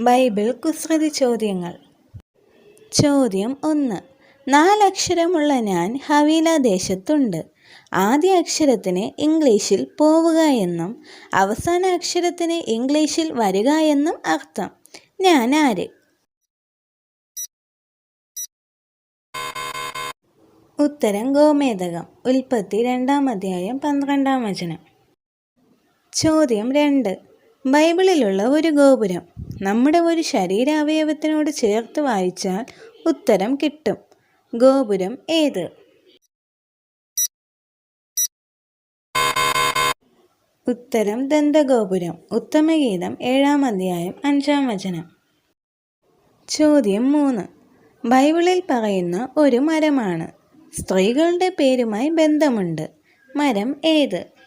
Bible കുസൃതി ചോദ്യങ്ങൾ. ചോദ്യം ഒന്ന്. നാലക്ഷരമുള്ള ഞാൻ ഹവീല ദേശത്തുണ്ട്. ആദ്യ അക്ഷരത്തിന് ഇംഗ്ലീഷിൽ പോവുക എന്നും അവസാന അക്ഷരത്തിന് ഇംഗ്ലീഷിൽ വരിക എന്നും അർത്ഥം. ഞാൻ ആര്? ഉത്തരം ഗോമേതകം ഉൽപ്പത്തി രണ്ടാം അധ്യായം പന്ത്രണ്ടാം വചനം. ചോദ്യം രണ്ട്. ബൈബിളിലുള്ള ഒരു ഗോപുരം. നമ്മുടെ ഒരു ശരീരാവയവത്തിനോട് ചേർത്ത് വായിച്ചാൽ ഉത്തരം കിട്ടും. ഗോപുരം ഏത്? ഉത്തരം ദന്തഗോപുരം. ഉത്തമഗീതം ഏഴാം അധ്യായം അഞ്ചാം വചനം. ചോദ്യം മൂന്ന്. ബൈബിളിൽ പറയുന്ന ഒരു മരമാണ്. സ്ത്രീകളുടെ പേരുമായി ബന്ധമുണ്ട്. മരം ഏത്?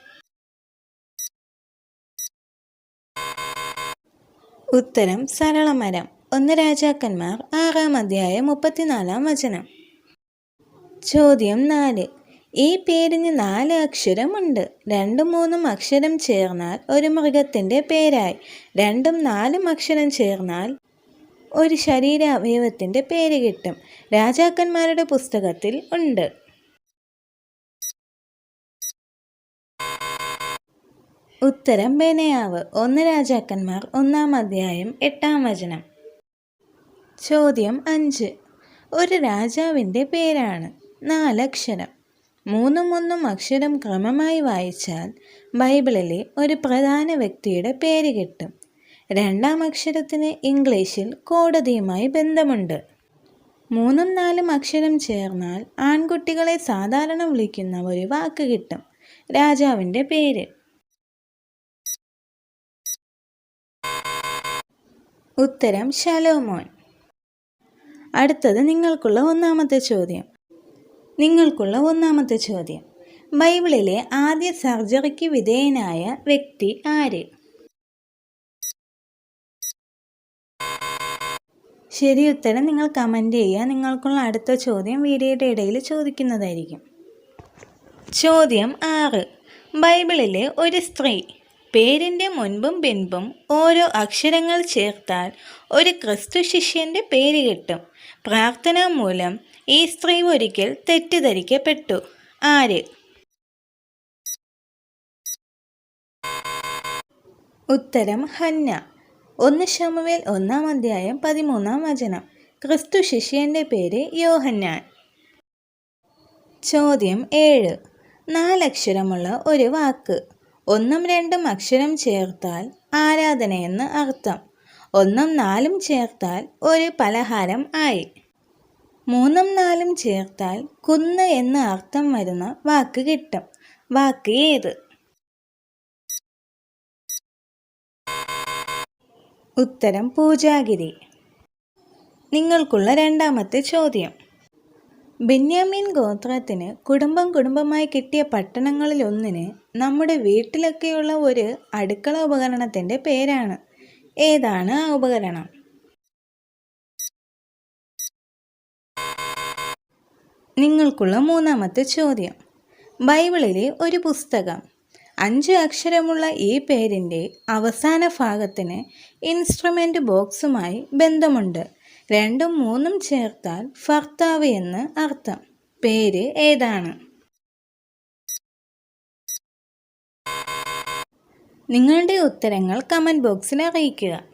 ഉത്തരം സരളമരം. ഒന്ന് രാജാക്കന്മാർ ആറാം അധ്യായം മുപ്പത്തിനാലാം വചനം. ചോദ്യം നാല്. ഈ പേരിന് നാല് അക്ഷരമുണ്ട്. രണ്ടും മൂന്നും അക്ഷരം ചേർന്നാൽ ഒരു മൃഗത്തിന്റെ പേരായി. രണ്ടും നാലും അക്ഷരം ചേർന്നാൽ ഒരു ശരീരാവയവത്തിന്റെ പേര് കിട്ടും. രാജാക്കന്മാരുടെ പുസ്തകത്തിൽ ഉണ്ട്. ഉത്തരം ബെനയാവ്. ഒന്ന് രാജാക്കന്മാർ ഒന്നാം അധ്യായം എട്ടാം വചനം. ചോദ്യം അഞ്ച്. ഒരു രാജാവിന്റെ പേരാണ് നാലക്ഷരം. മൂന്നും ഒന്നും അക്ഷരം ക്രമമായി വായിച്ചാൽ ബൈബിളിലെ ഒരു പ്രധാന വ്യക്തിയുടെ പേര് കിട്ടും. രണ്ടാം അക്ഷരത്തിന് ഇംഗ്ലീഷിൽ കോടതിയുമായി ബന്ധമുണ്ട്. മൂന്നും നാലും അക്ഷരം ചേർന്നാൽ ആൺകുട്ടികളെ സാധാരണ വിളിക്കുന്ന ഒരു വാക്ക് കിട്ടും. രാജാവിന്റെ പേര്. ഉത്തരം ശലോമോൻ. അടുത്തത് നിങ്ങൾക്കുള്ള ഒന്നാമത്തെ ചോദ്യം. നിങ്ങൾക്കുള്ള ഒന്നാമത്തെ ചോദ്യം. ബൈബിളിലെ ആദ്യ സർജറിക്ക് വിധേയനായ വ്യക്തി ആര്? ശരി ഉത്തരം നിങ്ങൾ കമന്റ് ചെയ്യുക. നിങ്ങൾക്കുള്ള അടുത്ത ചോദ്യം വീഡിയോയുടെ ഇടയിൽ ചോദിക്കുന്നതായിരിക്കും. ചോദ്യം ആറ്. ബൈബിളിലെ ഒരു സ്ത്രീ പേരിന്റെ മുൻപും പിൻപും ഓരോ അക്ഷരങ്ങൾ ചേർത്താൽ ഒരു ക്രിസ്തു ശിഷ്യന്റെ പേര് കിട്ടും. പ്രാർത്ഥന മൂലം ഈ സ്ത്രീ ഒരിക്കൽ തെറ്റിദ്ധരിക്കപ്പെട്ടു. ആര്? ഉത്തരം ഹന്ന. ഒന്ന് ശമുവേൽ ഒന്നാം അധ്യായം പതിമൂന്നാം വചനം. ക്രിസ്തു ശിഷ്യന്റെ പേര് യോഹന്നാൻ. ചോദ്യം ഏഴ്. നാലക്ഷരമുള്ള ഒരു വാക്ക്. ഒന്നും രണ്ടും അക്ഷരം ചേർത്താൽ ആരാധനയെന്ന് അർത്ഥം. ഒന്നും നാലും ചേർത്താൽ ഒരു പലഹാരം ആയി. മൂന്നും നാലും ചേർത്താൽ കുന്ന് എന്ന് അർത്ഥം വരുന്ന വാക്ക് കിട്ടും. വാക്ക് ഏത്? ഉത്തരം പൂജാഗിരി. നിങ്ങൾക്കുള്ള രണ്ടാമത്തെ ചോദ്യം. ബെന്യാമീൻ ഗോത്രത്തിന് കുടുംബം കുടുംബമായി കിട്ടിയ പട്ടണങ്ങളിലൊന്നിന് നമ്മുടെ വീട്ടിലൊക്കെയുള്ള ഒരു അടുക്കള ഉപകരണത്തിന്റെ പേരാണ്. ഏതാണ് ആ ഉപകരണം? നിങ്ങൾക്കുള്ള മൂന്നാമത്തെ ചോദ്യം. ബൈബിളിലെ ഒരു പുസ്തകം. അഞ്ച് അക്ഷരമുള്ള ഈ പേരിന്റെ അവസാന ഭാഗത്തിന് ഇൻസ്ട്രുമെന്റ് ബോക്സുമായി ബന്ധമുണ്ട്. രണ്ടും മൂന്നും ചേർത്താൽ ഭർത്താവ് എന്ന് അർത്ഥം. പേര് ഏതാണ്? നിങ്ങളുടെ ഉത്തരങ്ങൾ കമന്റ് ബോക്സിൽ അറിയിക്കുക.